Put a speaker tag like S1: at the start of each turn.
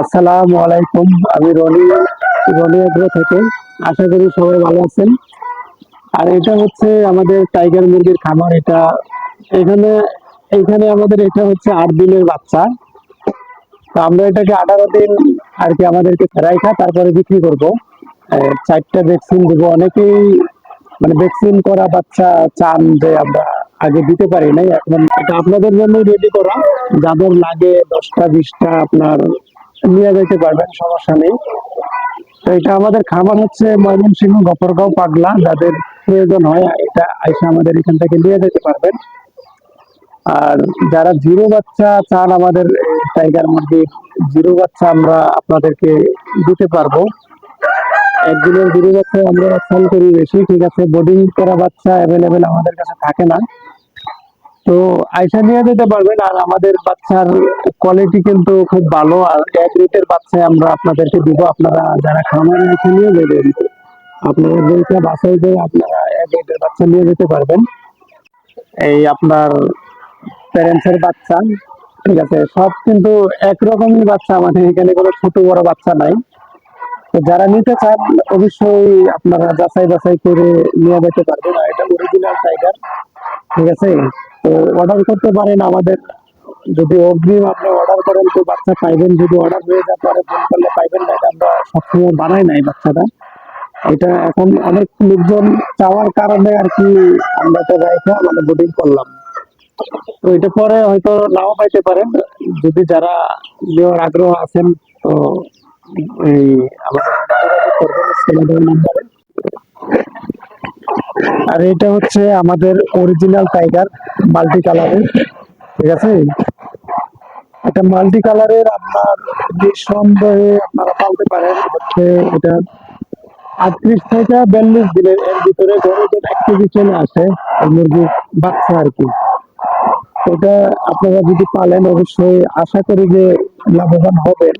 S1: আসসালামু আলাইকুম, আমি রনি রনি এগ্রো থেকে। আশা করি সবাই ভালো আছেন। আর এটা হচ্ছে আমাদের টাইগার মুরগির খামার, এটা এখানে এখানে আমাদের এটা হচ্ছে আট দিনের বাচ্চা। তো আমরা এটাকে আঠারো দিন আর কি আমাদেরকে রাইখা তারপরে বিক্রি করব। চারটা ভ্যাকসিন দেবো। অনেকেই মানে ভ্যাকসিন করা বাচ্চা চান যে আমরা আগে দিতে পারি নাই, এখন এটা আপনাদের জন্য রেডি করা। যাদের লাগে দশটা, বিশটা আপনার নিয়ে যেতে পারবেন, সমস্যা নেই। তো এটা আমাদের খাবার হচ্ছে ময়মনসিংহ, গফরগাঁও, পাগলা। যাদের প্রয়োজন হয়, এটা আইসা আমাদের এখান থেকে নিয়ে যেতে পারবেন। আর যারা জিরো বাচ্চা চান, আমাদের টাইগার মুরগি, জিরো বাচ্চা আমরা আপনাদেরকে দিতে পারব। একদিনের জিরো বাচ্চা আমরা সেল করি বেশি, ঠিক আছে। বোর্ডিং করা বাচ্চা অ্যাভেলেবেল আমাদের কাছে থাকে না। তো আইসা নিয়ে যেতে পারবেন। আর আমাদের বাচ্চার কোয়ালিটি কিন্তু খুব ভালো। আর এক রেটের বাচ্চা আমরা আপনাদেরকে দিব। আপনারা যারা খামারে রেখে নিয়ে যাবেন আপনারা যেটা বাসায় যে আপনারা এক রেটের বাচ্চা নিয়ে যেতে পারবেন। এই আপনার প্যারেন্টসের বাচ্চা, ঠিক আছে? সব কিন্তু একরকমই বাচ্চা। আমাদের এখানে কোনো ছোট বড় বাচ্চা নাই। তো যারা নিতে চান, অবশ্যই আপনারা যাচাই বাছাই করে নিয়ে যেতে পারবেন। আর এটা অরিজিনাল টাইগার ঠিক আছে? তো অর্ডার করতে পারেন আমাদের। যদি অগ্রিম আপনি অর্ডার করেন, তো বাচ্চা পাইবেন। যদি অর্ডার হয়ে যায়, পরে ফোন করলে পাইবেন না এটা আমরা সবসময় বানাই নাই বাচ্চাটা এটা এখন অনেক লোকজন চাওয়ার কারণে আর কি আমরা তো রাইখা মানে বোর্ডিং করলাম। তো এটা পরে হয়তো নাও পাইতে পারেন যদি যারা নেওয়ার আগ্রহ আছেন, তো এই আমাদের নাম্বারে। আর এটা হচ্ছে আমাদের অরিজিনাল টাইগার মাল্টি কালারের, ঠিক আছে? এটা মাল্টি কালারের আপনার নিঃসন্দেহে আপনারা পালতে পারেন। হচ্ছে এটা আটত্রিশ থেকে বিয়াল্লিশ দিনের, এর ভিতরে ঘরে যেন এক কেজি চলে আসে, এই মুরগির বাচ্চা আর কি। এটা আপনারা যদি পালেন, অবশ্যই আশা করি যে লাভবান হবেন।